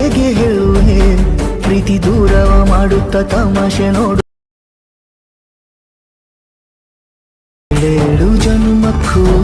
ಹೇಗೆ ಹೇಳುವೆ ಪ್ರೀತಿ ದೂರವ ಮಾಡುತ್ತ ತಮಾಷೆ ನೋಡು ಏಳು ಜನ್ಮಕ್ಕೂ ನೀನಿನಗೆ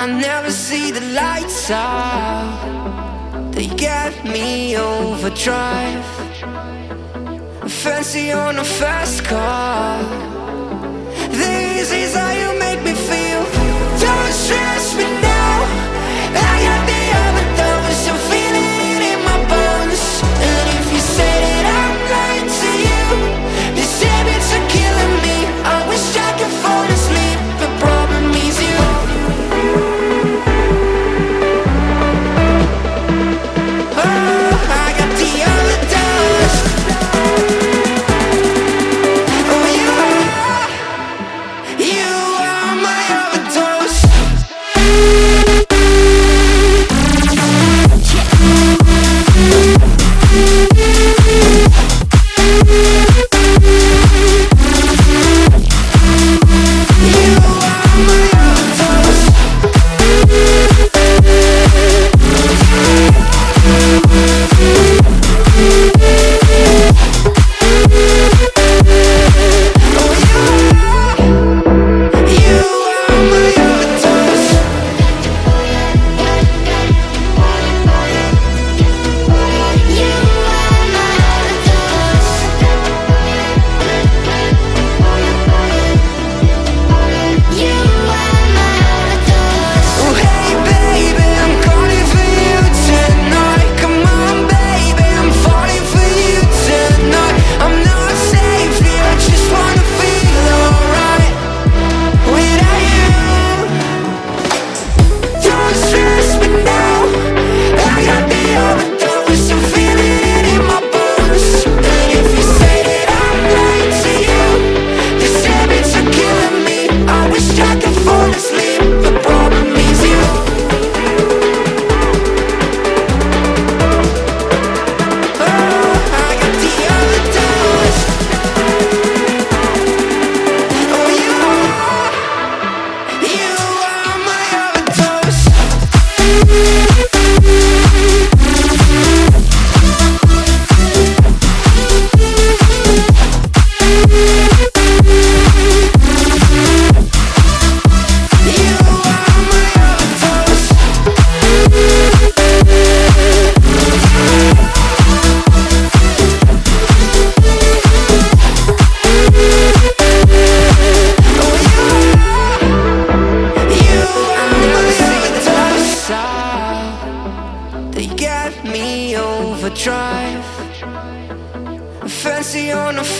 I never see the lights out. They get me overdrive. Fancy on a fast car.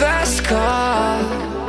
Last call.